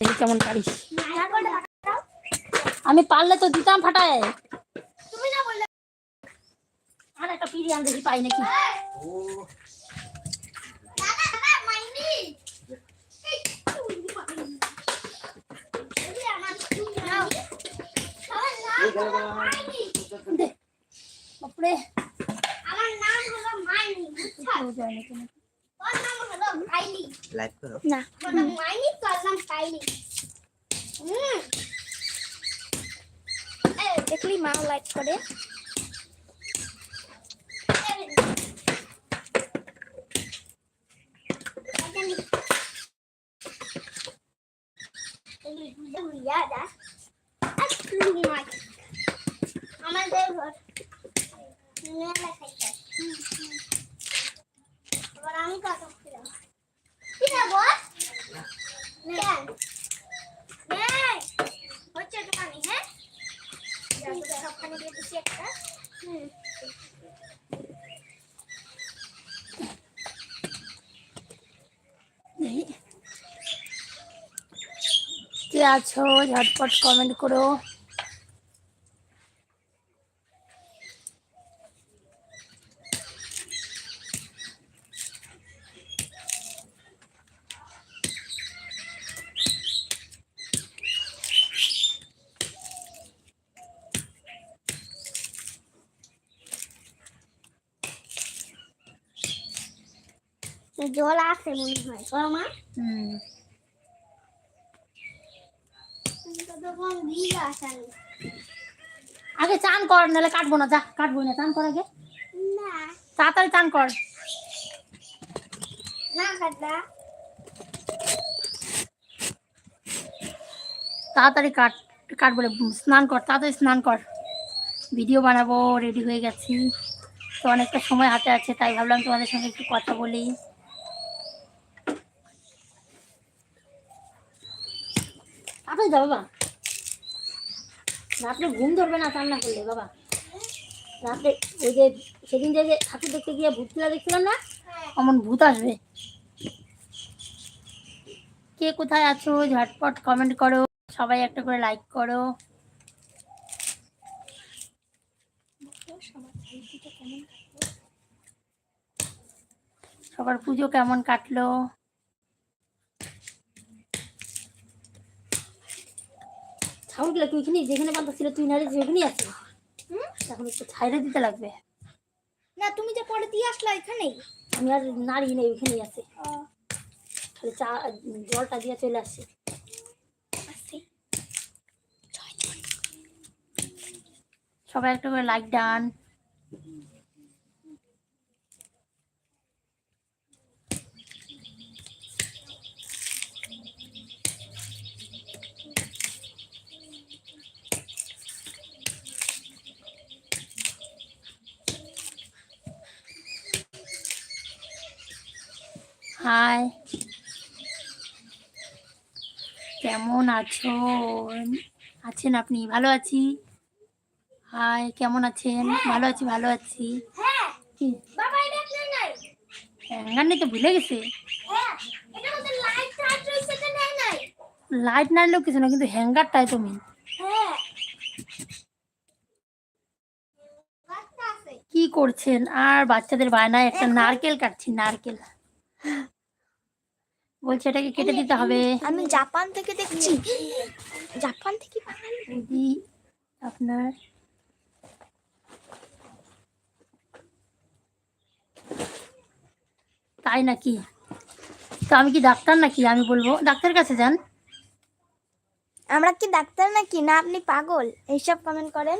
দেখি কেমন পারিস আমি পারলে তো দিতাম ফাটায়। তুমি না বললে আর একটা দেখি পাই নাকি? বাপরে। আমার নাম হলো মাইনি। লাইভ করো। না। মাইনি হুম এই দেখলি মা লাইট করে আমাদের ঘর মেলা খাইছে এবার আমি কত ছিলাম কি না বস কেন নেই হচ্ছে দোকানে হ্যাঁ সবখানে দিয়ে দিচ্ছি একটা হুম দেখি কে আছো ঝটপট কমেন্ট করো। জল আছে মনে হয়। শর্মা হুম। আগে চান কর নাহলে কাটবো না যা কাটবো না। চান কর আগে। তাড়াতাড়ি চান কর। তাড়াতাড়ি কাট কাট বলে স্নান কর তাড়াতাড়ি স্নান কর। ভিডিও বানাবো রেডি হয়ে গেছি। তো অনেকটা সময় হাতে আছে তাই ভাবলাম তোমাদের সঙ্গে একটু কথা বলি। তাড়াতাড়ি যাও বাবা। রাত্রে ঘুম ধরবে না চান না করলে, বাবা। রাত্রে ওই যে সেদিন যে ঠাকুর দেখতে গিয়ে ভূত খেলা দেখছিলাম না, অমন ভূত আসবে। কে কোথায় আছো? ঝটপট কমেন্ট করো। সবাই একটা করে লাইক করো। সবার পুজো কেমন কাটলো? ছাউগুলো তুই ওইখানে যেখানে বান্ধা ছিল তুই নারে যেখানেই আছে এখন একটু ছাইড়ে দিতে লাগবে। না তুমি যে পরে দিয়ে আসলা এখানেই। আমি আর নাড়ি নেই ওইখানেই আছে। খালি চা জলটা দিয়ে চলে আসছে। সবাই একটা করে লাইক ডান। হাই। কেমন আছো আছেন আপনি? ভালো আছি? হাই কেমন আছেন? ভালো আছি ভালো আছি। হ্যাঁ হ্যাঙ্গার তো ভুলে গেছে। লাইট নাই নাড়লেও কিছু না কিন্তু হ্যাঙ্গারটাই তুমি হ্যাঁ কি করছেন? আর বাচ্চাদের বায়নায় একটা নারকেল কাটছি নারকেল। বলছে এটাকে কেটে দিতে হবে। আমি জাপান থেকে দেখছি। জাপান থেকে যদি আপনার তাই নাকি? তো আমি কি ডাক্তার নাকি? আমি বলব ডাক্তার কাছে যান। আমরা কি ডাক্তার নাকি? না আপনি পাগল। এইসব কমেন্ট করেন।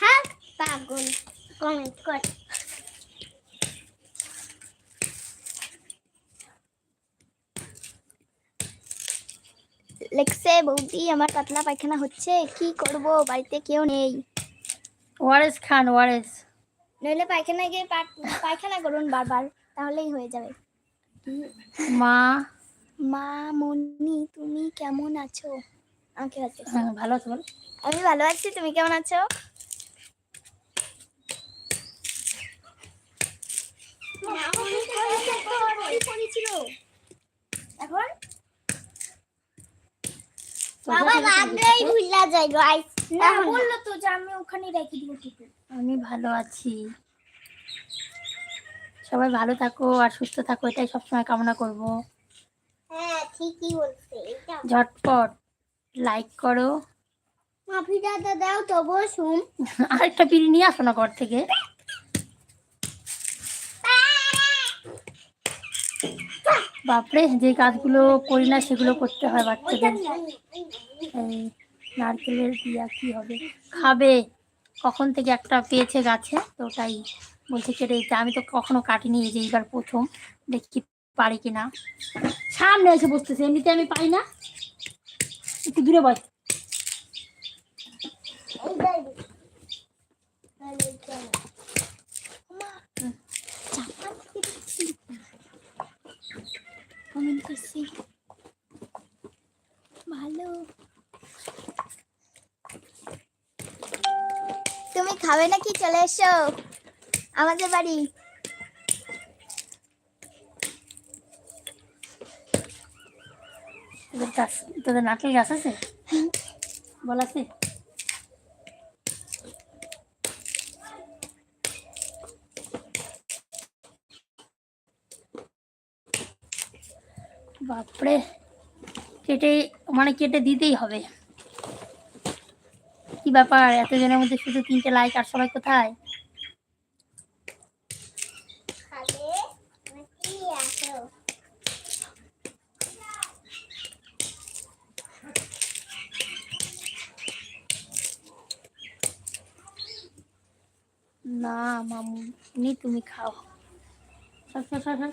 হ্যাঁ পাগল। কমেন্ট কর লেখছে বৌদি আমার পাতলা পায়খানা হচ্ছে কি করব বাড়িতে কেউ নেই ওআরএস খান ওআরএস নইলে পায়খানা গিয়ে পায়খানা করুন বারবার তাহলেই হয়ে যাবে মা মা মনি তুমি কেমন আছো আমাকে আছে হ্যাঁ, ভালো আছে বলো আমি ভালো আছি তুমি কেমন আছো? এখন বাবা রাগলেই ভুলা যায় গাইস না বলল তো যে আমি ওখানে রেখে দিব টিপে আমি ভালো আছি। সবাই ভালো থাকো আর সুস্থ থাকো এটাই সবসময় কামনা করব। হ্যাঁ ঠিকই বলছে এটা ঝটপট লাইক করো। মাফি দাদা দাও তো বসুন। আরেকটা পিড়ি নিয়ে আসো না ঘর থেকে। বাপরে যে কাজগুলো করি না সেগুলো করতে হয় বাচ্চাদের এই নারকেলের দিয়া কি হবে খাবে কখন থেকে একটা পেয়েছে গাছে তো ওটাই বলছে কেটে দিতে আমি তো কখনো কাটিনি যে এইবার প্রথম দেখি পারি কিনা সামনে এসে বসতেছে এমনিতে আমি পাই না একটু দূরে বস কমেন্ট করছি ভালো। তুমি খাবে নাকি? চলে এসো। আমাদের বাড়ি। তোদের নারকেল গাছ আছে? বল আছে। বাপরে কেটে মানে কেটে দিতেই হবে। কি ব্যাপার এতজনের মধ্যে শুধু তিনটে লাইক আর সবাই কোথায়? আসো না মামু নি তুমি খাও। সর, সর।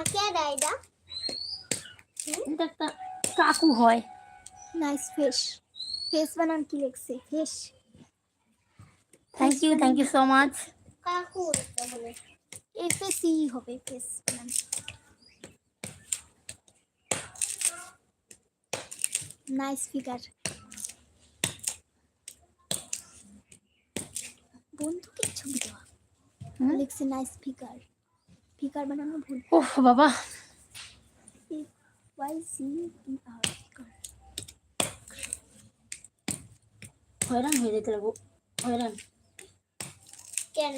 কাকে দেয় দা এটা একটা কাকু হয় নাইস ফিশ ফেস বানান কি লিখছে fish thank you thank you so much কাকু বলে এফ সি হবে ফেস বানান নাইস ফিগার বন্ধুকে ছবি দেওয়া লিখছে নাইস ফিগার ফিগার বানানো ভুল। ওহ বাবা। ওয়াই সি আর হয়রান হয়ে যেতে লাগবো। হয়রান। কেন?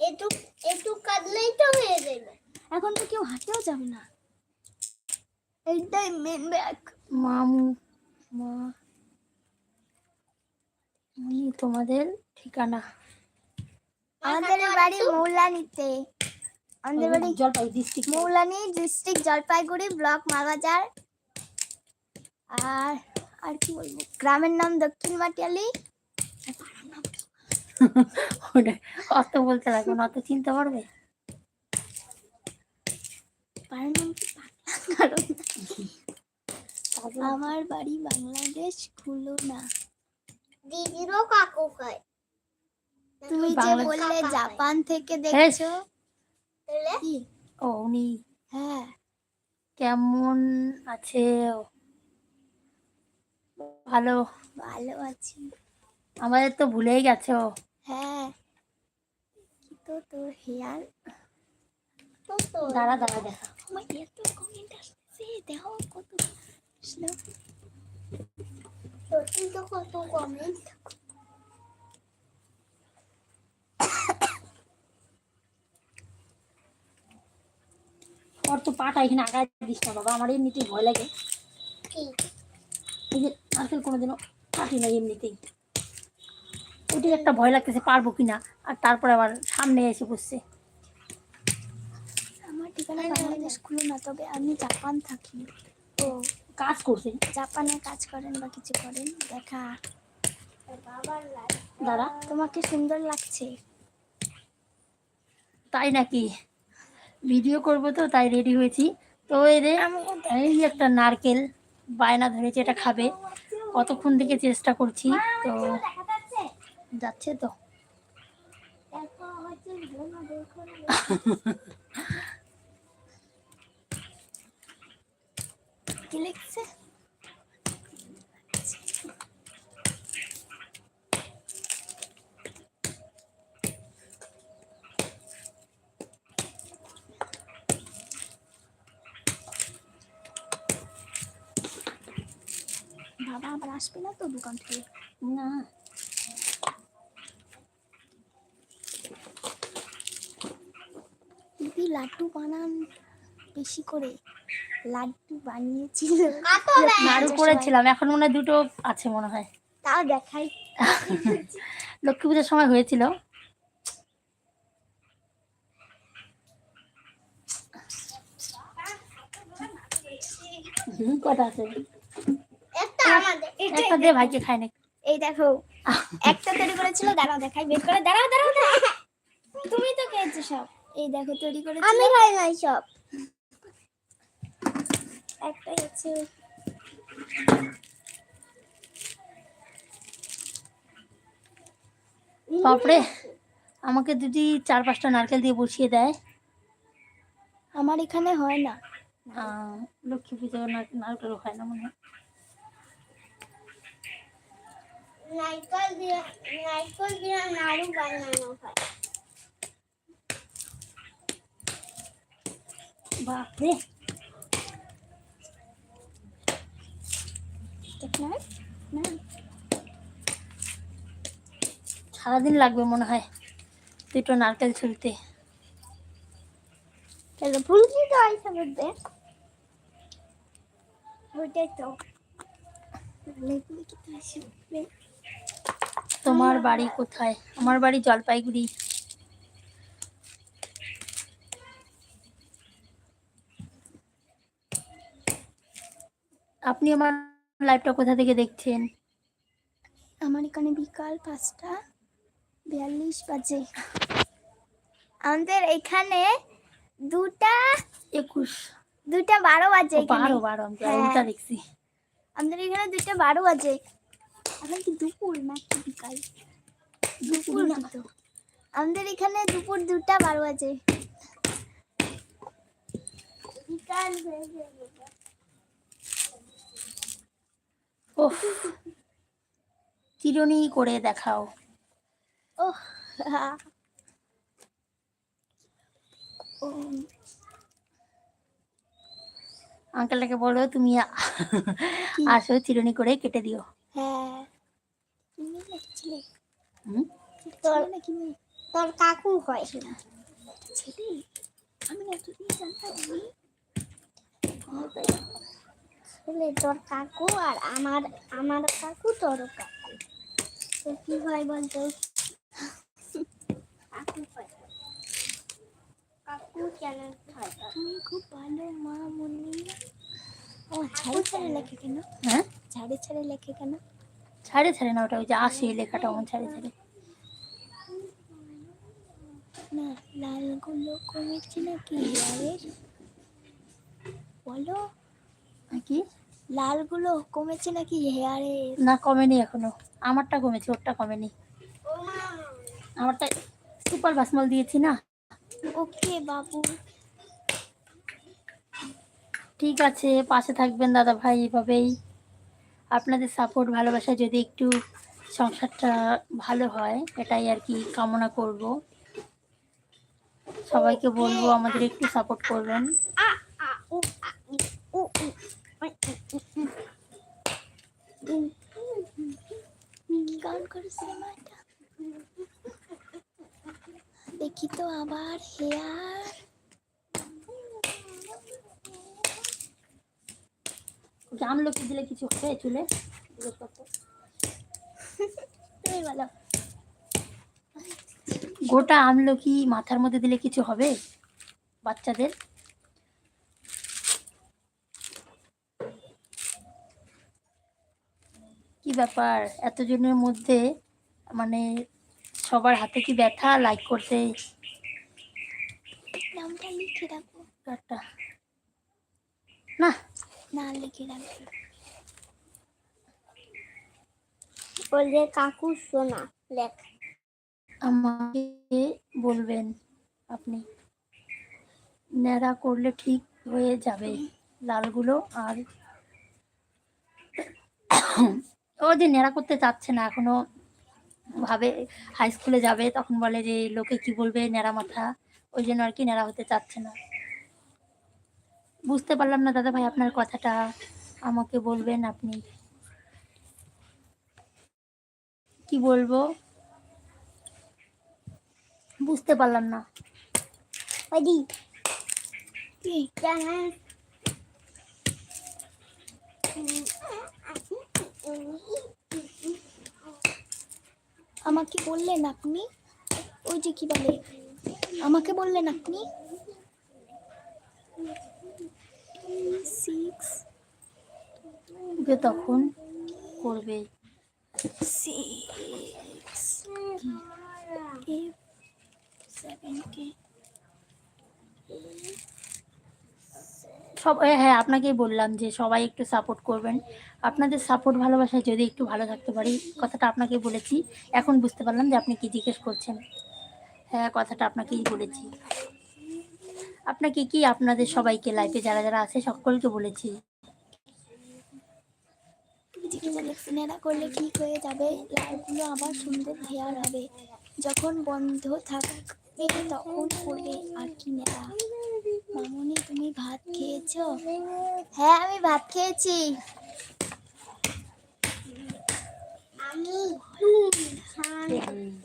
একটু একটু কাটলেই তো হয়ে যাবে। এখন তো কেউ হাঁটেও যাবে না। এইটাই মেন ব্যাগ মামু মা। তোমাদের ঠিকানা। আমাদের বাড়ি মৌলানিতে। Jalpai district Maulani district Jalpaiguri block আর আর কি বলব? গ্রামের নাম দক্ষিণ মাটিয়ালি। আর পাড়ার নাম কি? অত বলতে লাগবে না অত চিনতে পারবে? পাড়ার নাম কি? পাগলা কারণ আমার বাড়ি বাংলাদেশ খুলনা। দিদিরও কাকু খায় তুমি যে বললে জাপান থেকে দেখছ। তাহলে? ও উনি। হ্যাঁ। কেমন আছে ভালো। ভালো আছি। আমাদের তো ভুলেই গেছো হ্যাঁ। তো তোর হেয়ার? তো তো দাঁড়া দাঁড়া দেখা। আমার এত কমেন্ট আসছে দেখো কত আসলো সত্যি তো কত কমেন্ট ওর তো পাটা এখানে আগায় দিস না বাবা আমার এমনিতেই ভয় লাগে। কি? এই যে নারকেল কোনোদিনও কাটি না এমনিতেই। ওইটাই একটা ভয় লাগতেছে পারব কিনা? আর তারপরে আবার সামনে এসে বসছে। আমার ঠিকানা বাংলাদেশ খুলনা তবে আমি জাপান থাকি। ও কাজ করছে? জাপানে কাজ করেন বা কিছু করেন দেখা। দাঁড়া। তোমাকে সুন্দর লাগছে। তাই নাকি? ভিডিও করব তো, তাই রেডি হয়েছি। তো এদের এই একটা নারকেল বায়না ধরেছে, এটা খাবে। কতক্ষণ থেকে চেষ্টা করছি, তো যাচ্ছে তো। কি লিখছে? বাবা আবার আসবে না তো দোকান থেকে? না। দিদি লাড্ডু বানান বেশি করে। লাড্ডু বানিয়েছিল। নাড়ু করেছিলাম এখন মনে হয় দুটো আছে মনে হয়। তাও দেখাই। লক্ষ্মী পুজোর সময় হয়েছিল। কটা আছে? একটা দে ভাইকে খাই না এই দেখো একটা তৈরি করেছিল দাঁড়াও দেখাই বের করে দাঁড়াও দাঁড়াও তুমি তো খেয়েছো সব। এই দেখো তৈরি আমি খাই নাই সব। একটাই আছে বাপরে আমাকে যদি চার পাঁচটা নারকেল দিয়ে বসিয়ে দেয়। আমার এখানে হয় না। আহ, লক্ষ্মী পুজো নারকেল হয় না মনে হয়। নারকেল দিয়ে নারকেল দিয়ে নাড়ু বানানো হয়। বাপরে। সারাদিন লাগবে মনে হয় দুটো নারকেল ছুলতে তাহলে তো আইসা ওইটাই তো। লেগুলো কি তো আসবে তোমার বাড়ি কোথায়? আমার বাড়ি জলপাইগুড়ি। আপনি আমার লাইভটা কোথা থেকে দেখছেন? আমার এখানে বিকাল পাঁচটা বিয়াল্লিশ বাজে। আমাদের এখানে দুটা একুশ। দুটা বারো বাজে বারো বারো হ্যাঁ। দেখছি। আমাদের এখানে দুটা বারো বাজে। এখন কি দুপুর নাকি বিকাল। দুপুর না। আমাদের এখানে দুপুর দুটা বারো বাজে। বিকাল হয়ে যাবে ওহ চিরুনি করে দেখাও। ও ও আঙ্কেলটাকে বলো তুমি আসো চিরুনি করে কেটে দিও। হ্যাঁ। মেয়ে ছেলে হুম? ছেলে নাকি তোর কাকু হয় ছেলে? আমি না তুই জানতাম ছেলে তোর কাকু আর আমার আমার কাকু তোর কাকু। তো কি হয় বলতো? কাকু হয়। কাকু কেন হয়? তুমি খুব ভালো মা মনি ও ঝাড়ে ছাড়ে লেখে কেন? হ্যাঁ? ঝাড়ে ছাড়ে লেখে কেন? ছাড়ে ছাড়ে না ওটা ওই যে আসে লেখাটা আমার ছাড়ে ছাড়ে। না লালগুলো কমেছে নাকি? হেয়ারের বলো। কি? লালগুলো কমেছে নাকি? হেয়ারের না কমেনি এখনও। আমারটা কমেছে ওরটা কমেনি। আমারটা সুপার ভাসমল দিয়েছি না? ওকে বাবু। ঠিক আছে পাশে থাকবেন দাদা ভাই এভাবেই। আপনাদের সাপোর্ট ভালোবাসা যদি একটু সংসারটা ভালো হয়, এটাই আর কি কামনা করব। সবাইকে বলব, আমাদের একটু সাপোর্ট করবেন। দেখি তো আবার হেয়ার। আমলকি দিলে কিছু হবে চুলে। তুমি বলো। গোটা আমলকি মাথার মধ্যে দিলে কিছু হবে বাচ্চাদের? কি ব্যাপার? এতজনের মধ্যে মানে সবার হাতে কি ব্যথা? লাইক করতে। নামটা লিখে রাখো। না। না লিখে রাখো বলছে, কাকু সোনা লেখ। আমাকে বলবেন আপনি। ন্যাড়া করলে ঠিক হয়ে যাবে লালগুলো আর ও যে ন্যাড়া করতে চাচ্ছে না, এখনও ভাবে হাই স্কুলে যাবে, তখন বলে যে, লোকে কি বলবে? ন্যাড়া মাথা। ওই জন্য আর কি ন্যাড়া হতে চাচ্ছে না। বুঝতে পারলাম না দাদা ভাই আপনার কথাটা। আমাকে বলবেন আপনি। কি বলব? বুঝতে পারলাম না। আমাকে বললেন আপনি? ওই যে কি বলে? আমাকে বললেন আপনি? সিক্স ওকে তখন করবে সিক্স সব হ্যাঁ আপনাকেই বললাম যে সবাই একটু সাপোর্ট করবেন। আপনাদের সাপোর্ট ভালোবাসায় যদি একটু ভালো থাকতে পারি, কথাটা আপনাকেই বলেছি। এখন বুঝতে পারলাম যে আপনি কি জিজ্ঞেস করছেন। হ্যাঁ কথাটা আপনাকেই বলেছি। আপনাকে কি আপনাদের সবাইকে লাইফে যারা যারা আছে সকলকে বলেছি? করলে ঠিক হয়ে যাবে লাইফগুলো আবার সুন্দর হেয়ার হবে যখন বন্ধ থাকবে তখন করবে আর কি নেড়া মামনি তুমি ভাত খেয়েছো? হ্যাঁ আমি ভাত খেয়েছি। আমি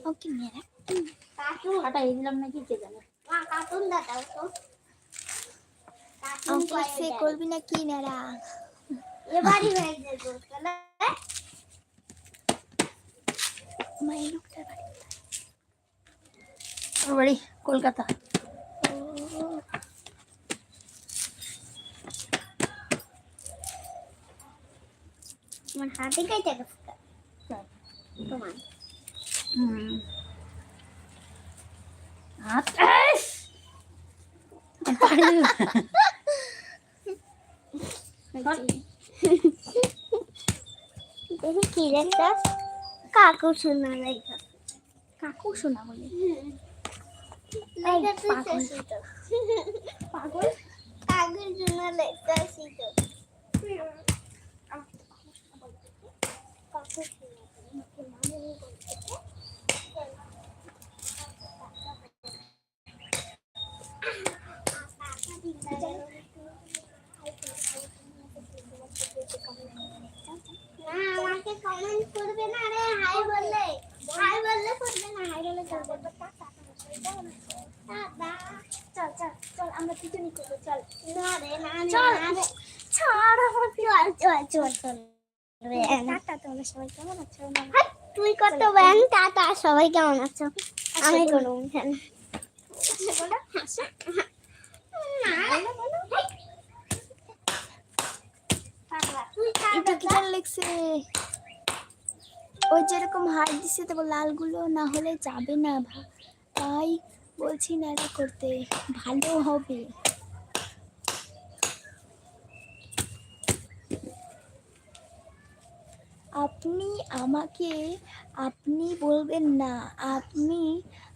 ওকে নেড়া কার্টুন কাটা এই দিলাম নাকি কে জানে? মা কার্টুন দেখাও তো কার্টুন আমাকে সে করবি না কি নেড়া এবারই হয়ে যাবে তাহলে মায়ের লোকটার বাড়ি ওর বাড়ি কলকাতা ও, আমার হাতে কেটে গেছে তোমার হুম না। দেখি কি একটা কাকু শোনা লেখা কাকু শোনা বলে লেখা পাগল কাকুর জন্য লেখা শিখো কাকু শোনা। আমাকে কমেন্ট করবে না রে হাই বললে। হাই বললে করবে না হাই বললে করবে। চল চল চল আমরা পিছনে করব চল। না রে না রে, চল। না রে। ছাড় আমার চল চল চল চল। টাটা তোমরা সবাই কেমন আছো? তুই কত ব্যাং? টাটা সবাই কেমন আছো? আমি করব এখানে বলো হাসো না, হাই। টাটা, তুই যেরকম দিছে লালগুলো না হলে যাবে না তাই বলছি করতে, ভালো হবে। আপনি আমাকে, আপনি বলবেন না, আপনি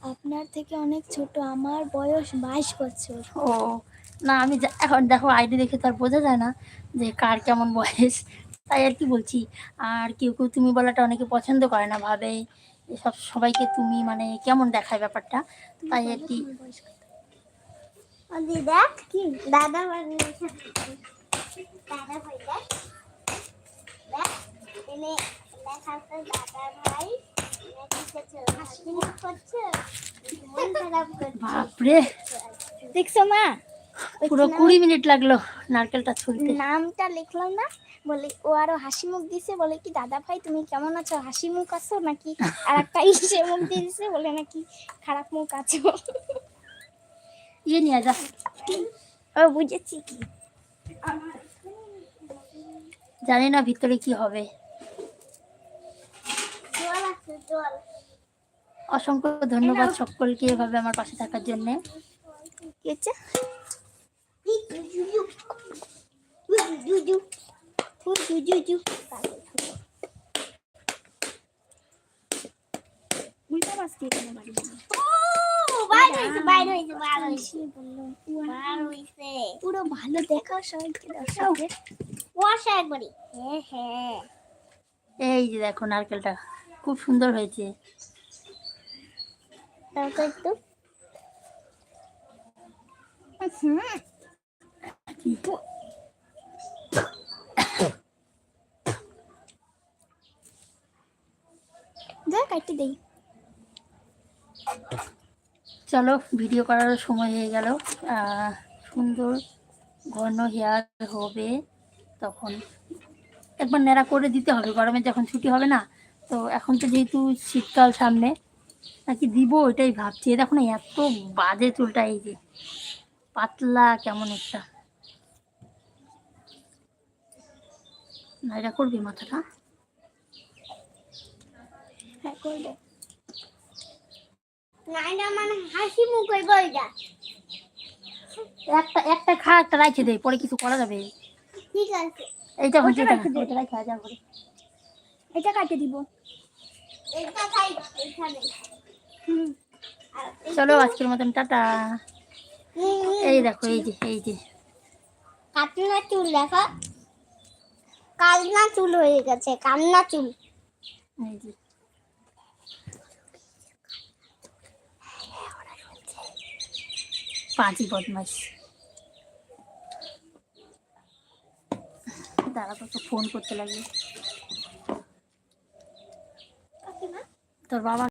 আপনার থেকে অনেক ছোট, আমার বয়স বাইশ বছর। ও না আমি যা- এখন দেখো আইডি দেখে তো আর বোঝা যায় না যে কার কেমন বয়স। তাই আর কি বলছি আর কেউ কেউ তুমি বলাটা অনেকে পছন্দ করে না ভাবে সব সবাইকে তুমি মানে কেমন দেখায় ব্যাপারটা। তাই আর কি। দেখ দাদা দাদা ভাই বাপরে। দেখছ মা? পুরো কুড়ি মিনিট লাগল নারকেলটা ছুলতে নামটা লিখলাম না। বলে ও আরও হাসি মুখ দিছে। বলে কি দাদা ভাই তুমি কেমন আছো? হাসি মুখ আছো নাকি আর একটা ইসে মুখ দিয়ে দিছে? বলে নাকি খারাপ মুখ আছো? ইয়ে নিয়ে যা। ও বুঝেছি কি। জানি না ভিতরে কি হবে। জল অসংখ্য ধন্যবাদ সকলকে এভাবে আমার পাশে থাকার জন্য। কি হচ্ছে? এখানে বাড়ি পুরো ভালো দেখা সবাইকে দর্শকদের একবারই হ্যাঁ হ্যাঁ এই যে দেখো নারকেলটা খুব সুন্দর হয়েছে। তারপর একটু হুম। চলো ভিডিও করার সময় হয়ে গেল। সুন্দর ঘন হেয়ার হবে তখন। একবার নেড়া করে দিতে হবে, গরমে যখন ছুটি হবে না, তো এখন তো যেহেতু শীতকাল সামনে, নাকি দিব ওইটাই ভাবছি। দেখো না, এত বাজে চুলটা, এই যে পাতলা কেমন একটা। না এটা করবি মাথাটা? হ্যাঁ করবে। মানে হাসি মুখ একটা একটা খা একটা রাখে দে পরে কিছু করা যাবে। ঠিক আছে। এইটা হচ্ছে ওটা রেখে দে। ওইটা রাখে যা করে এটা কাটে দিব। এটা খাই এখানে হুম। চলো আজকের মতন টাটা। এই দেখো এই যে এই যে। কাটনা চুল দেখো। কালনা চুল হয়ে গেছে কান্না চুল। পাঁচই বদমাস দাঁড়া তোকে ফোন করতে লাগবে তোর বাবা